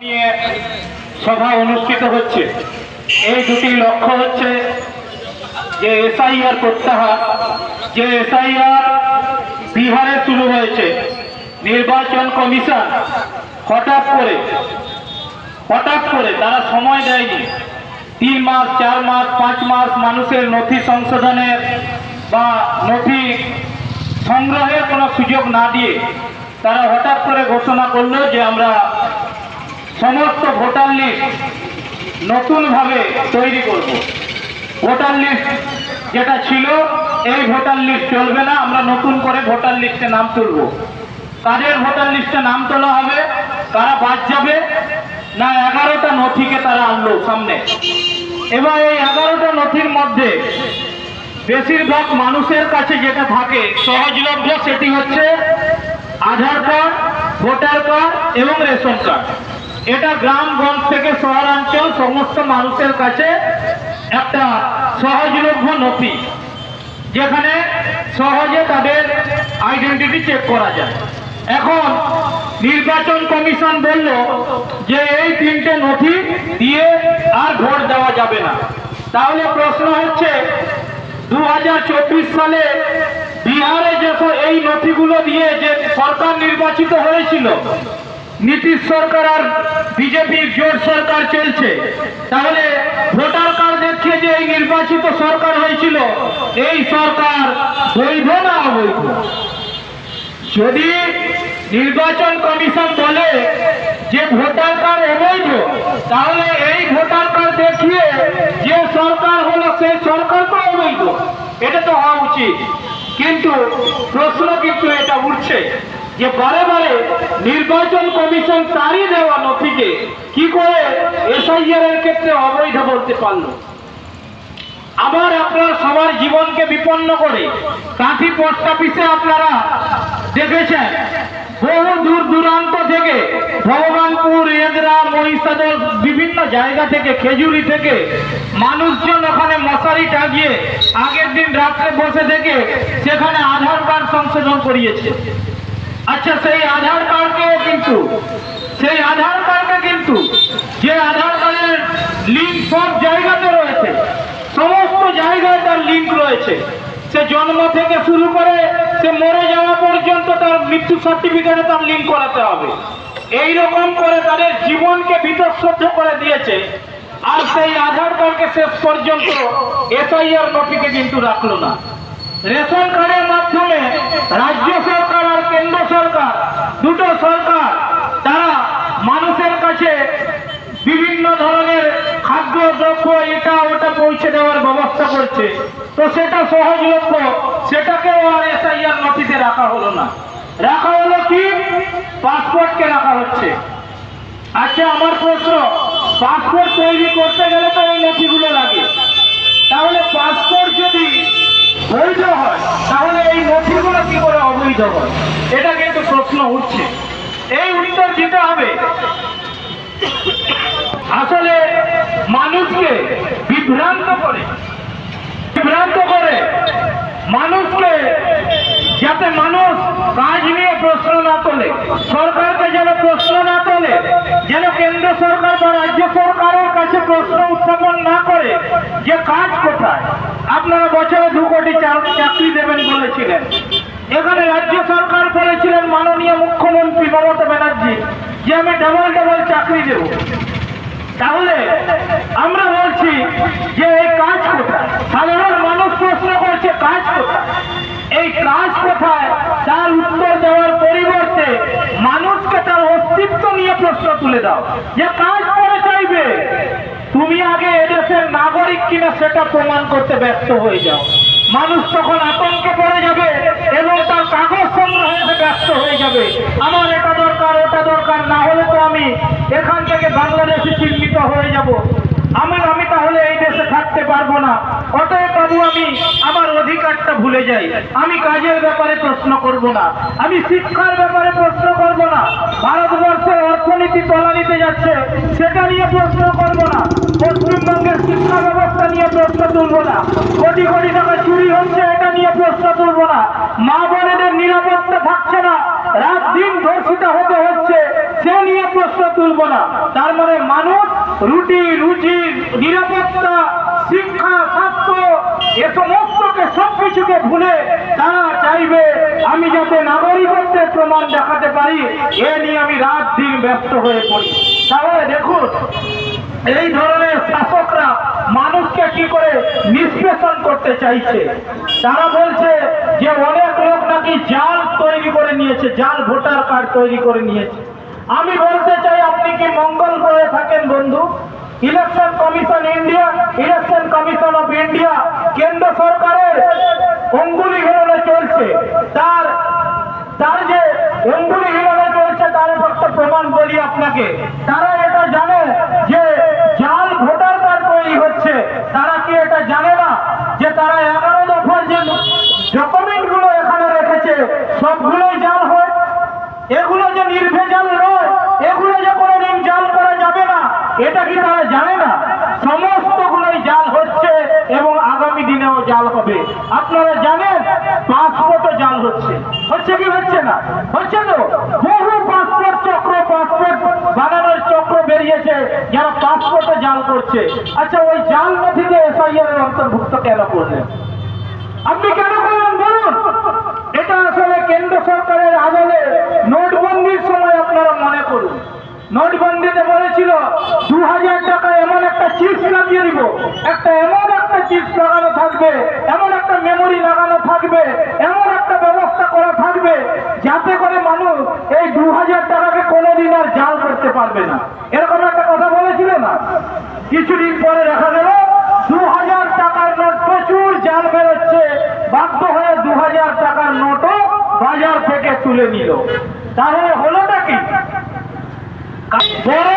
নিয়ে সভা অনুষ্ঠিত হচ্ছে। এই দুটি লক্ষ্য হচ্ছে যে এসআইআর প্রত্যাহার যে এসআইআর বিহারে শুরু হয়েছে। নির্বাচন কমিশন হঠাৎ করে হঠাৎ করে, তারা সময় দেয়নি। তিন মাস, চার মাস, পাঁচ মাস মানুষের নথি সংশোধনের বা নথি সংগ্রহের কোনো সুযোগ না দিয়ে তারা হঠাৎ করে ঘোষণা করল যে আমরা সমস্ত ভোটার লিস্ট নতুনভাবে তৈরি করব। ভোটার লিস্ট যেটা ছিল, এই ভোটার লিস্ট চলবে না, আমরা নতুন করে ভোটার লিস্টে নাম তুলব। কাদের ভোটার লিস্টে নাম তোলা হবে? কারা বাদ যাবে? না, এগারোটা নথিকে তারা আনলো সামনে। এবার এই এগারোটা নথির মধ্যে বেশিরভাগ মানুষের কাছে যেটা থাকে, সহজলভ্য, সেটি হচ্ছে আধার কার্ড ভোটার কার্ড এবং রেশন কার্ড এটা গ্রামগঞ্জ থেকে শহরাঞ্চল, সমস্ত মানুষের কাছে একটা সহজলভ্য নথি, যেখানে সহজে তাদের আইডেন্টিটি চেক করা যায়। এখন নির্বাচন কমিশন বলল যে এই তিনটে নথি দিয়ে আর ভোট দেওয়া যাবে না। তাহলে প্রশ্ন হচ্ছে দু হাজার চব্বিশ সালে বিহারে যে সব- এই নথিগুলো দিয়ে যে সরকার নির্বাচিত হয়েছিল নীতিশ সরকার আর বিজেপির জোট সরকার চলছে। তাহলে ভোটার কার্ড দেখিয়ে যে এই নির্বাচিত সরকার হয়েছিল, এই সরকার বৈধ না অবৈধ? যদি নির্বাচন কমিশন বলে যে ভোটার কার্ড অবৈধ, তাহলে এই ভোটার কার্ড দেখিয়ে যে সরকার হলো সেই সরকার তো অবৈধ। এটা তো হওয়া উচিত। কিন্তু প্রশ্ন কিন্তু এটা উঠছে। যে বারে বারে নির্বাচন কমিশন তারই দেওয়া নথিকে কি করে এসআইআর এর ক্ষেত্রে অবৈধ বলতে পারল? আবার আপনার সবার জীবনকে বিপন্ন করে কাঁথি পোস্ট অফিসে আপনারা দেখেছেন, বহু দূর দূরান্ত থেকে ভগবানপুর এদরা মহিষাদল বিভিন্ন জায়গা থেকে, খেজুরি থেকে মানুষজন ওখানে মশারি টাঙিয়ে আগের দিন রাত্রে বসে থেকে সেখানে আধার কার্ড সংশোধন করিয়েছে। আচ্ছা সেই আধার কার্ডকেও কিন্তু, সেই আধার কার্ডটা কিন্তু, যে আধার কার্ডের লিঙ্ক সব জায়গাতে রয়েছে, সমস্ত জায়গায় তার লিঙ্ক রয়েছে। সে জন্ম থেকে শুরু করে সে মরে যাওয়া পর্যন্ত তার মৃত্যু সার্টিফিকেটে তার লিঙ্ক করাতে হবে। এই রকম করে তাদের জীবনকে বিতশ্রদ্ধ করে দিয়েছে। আর সেই আধার কার্ডকে শেষ পর্যন্ত এসআইআর নথিকে কিন্তু রাখল না। রেশন কার্ডের মাধ্যমে রাজ্য সরকার আর কেন্দ্র সরকার দুটো সরকার তারা মানুষের কাছে বিভিন্ন ধরনের খাদ্য দ্রব্য এটা ওটা পৌঁছে দেওয়ার ব্যবস্থা করছে। তো সেটা সহজলভ্য, সেটাকেও আর নথিতে রাখা হলো না। রাখা হলো কি? পাসপোর্টকে রাখা হচ্ছে। আচ্ছা আমার প্রশ্ন পাসপোর্ট তৈরি করতে গেলে তো এই নথিগুলো লাগে। তাহলে পাসপোর্ট যদি বৈধ হয়, তাহলে এই নথিগুলো কি করে অবৈধ হয়? এটা কিন্তু প্রশ্ন উঠছে। এই উত্তর দিতে হবে। আসলে মানুষকে বিভ্রান্ত করে। বিভ্রান্ত করে। মানুষকে যাতে মানুষ কাজ নিয়ে প্রশ্ন না তোলে, সরকারকে যেন প্রশ্ন না তোলে, যেন কেন্দ্র সরকার বা রাজ্য সরকারের কাছে প্রশ্ন উত্থাপন না করে যে কাজ কোথায়। আপনারা বছরে দু কোটি চাকরি দেবেন বলেছিলেন। এখানে রাজ্য সরকার বলেছিলেন মাননীয় মুখ্যমন্ত্রী মমতা ব্যানার্জি, যে আমি ডাবল ডাবল চাকরি দেব। তাহলে আমরা বলছি যে এই কাজ কোথায়? সাধারণ মানুষ প্রশ্ন করছে, কাজ কোথায়? এই কাজ কোথায়? তার উত্তর দেওয়ার পরিবর্তে মানুষকে তার অস্তিত্ব নিয়ে প্রশ্ন তুলে দাও। যে কাজ করে চাইবে, তুমি আগে এদেশের নাগরিক কিনা সেটা প্রমাণ করতে ব্যস্ত হয়ে যাও। মানুষ তখন আতঙ্কে পড়ে যাবে এবং তার কাগজ সংগ্রহে ব্যস্ত হয়ে যাবে। আমার এটা দরকার, ওটা দরকার, না হলে তো আমি এখান থেকে বাংলাদেশে চিহ্নিত হয়ে যাব আমি আমি তাহলে এই দেশে থাকতে পারব না অতএব বাবু, আমি আমার অধিকারটা ভুলে যাই। আমি কাজের ব্যাপারে প্রশ্ন করব না। আমি শিক্ষার ব্যাপারে প্রশ্ন করব না। ভারতবর্ষের অর্থনীতি তলানিতে যাচ্ছে, সেটা নিয়ে প্রশ্ন করব না। পশ্চিমবঙ্গের শিক্ষা ব্যবস্থা নিয়ে প্রশ্ন তুলব না। কোটি কোটি টাকা চুরি হচ্ছে, এটা নিয়ে প্রশ্ন তুলব না। মা বোনেদের নিরাপত্তা থাকছে না। রাত দিন ধর্ষিত হতে হচ্ছে, সে নিয়ে প্রশ্ন তুলব না। তার মানে মানুষ রুটি, রুজি, নিরাপত্তা শিক্ষা, স্বাস্থ্য, এ সমস্তকে সব সবকিছুকে ভুলে তারা চাইবে আমি যাতে নাগরিকত্বের প্রমাণ দেখাতে পারি। এ নিয়ে আমি রাত দিন ব্যস্ত হয়ে পড়ি। তাহলে দেখুন, এই ধরনের শাসকরা মানুষকে কি করে নিষ্পেষণ করতে চাইছে? তারা বলছে যে অনেক লোক নাকি জাল তৈরি করে নিয়েছে, জাল ভোটার কার্ড তৈরি করে নিয়েছে। আমি বলতে চাই, আপনি কি মঙ্গল গ্রহে থাকেন বন্ধু? Election commission India election commission of India কেন্দ্র সরকারের অঙ্গুলি হিরণে চলছে। তার তার যে অঙ্গুলি হিরণে চলছে, তার একটা প্রমাণ বলি আপনাকে। তারা এটা জানে যে জাল ভোটার কার্ড তৈরি হচ্ছে। তারা কি এটা জানে না? যে তারা এগারো দফার যে ডকুমেন্টগুলো এখানে রেখেছে সবগুলোই জাল হয় এগুলো যে নির্ভেজাল নয় এগুলো যে কোনোদিন জাল করা যাবে না এটা কি তারা জানে না? সমস্তগুলোই জাল হচ্ছে এবং আগামী দিনেও জাল হবে। আপনারা জানেন, পাসপোর্টও জাল হচ্ছে। হচ্ছে কি হচ্ছে না? হচ্ছে তো। বহু পাসপোর্ট চক্র, পাসপোর্ট বানানোর চক্র বেরিয়েছে। যারা পাসপোর্টে জাল করছে। আচ্ছা ওই জাল নথিতে এসআইআর এর অন্তর্ভুক্ত কেন করলেন? আপনি কেন করলেন বলুন? এটা আসলে কেন্দ্র সরকারের আমলে নোটবন্দির সময় আপনারা মনে করুন। নোটবন্দিতে বলেছিল দু হাজার টাকা এমন একটা চিপস লাগিয়ে দিব। একটা এমন একটা চিপস লাগানো থাকবে, এমন একটা মেমোরি লাগানো থাকবে, এমন একটা ব্যবস্থা করা থাকবে, যাতে করে মানুষ এই দু হাজার টাকাকে কোনোদিন আর জাল করতে পারবে না। এরকম একটা কথা বলেছিল না? কিছুদিন পরে দেখা গেল দু হাজার টাকার নোট প্রচুর জাল বেরোচ্ছে। বাধ্য হয়ে দু হাজার টাকার নোটও বাজার থেকে তুলে নিল। তাহলে হলোটা কি? বরং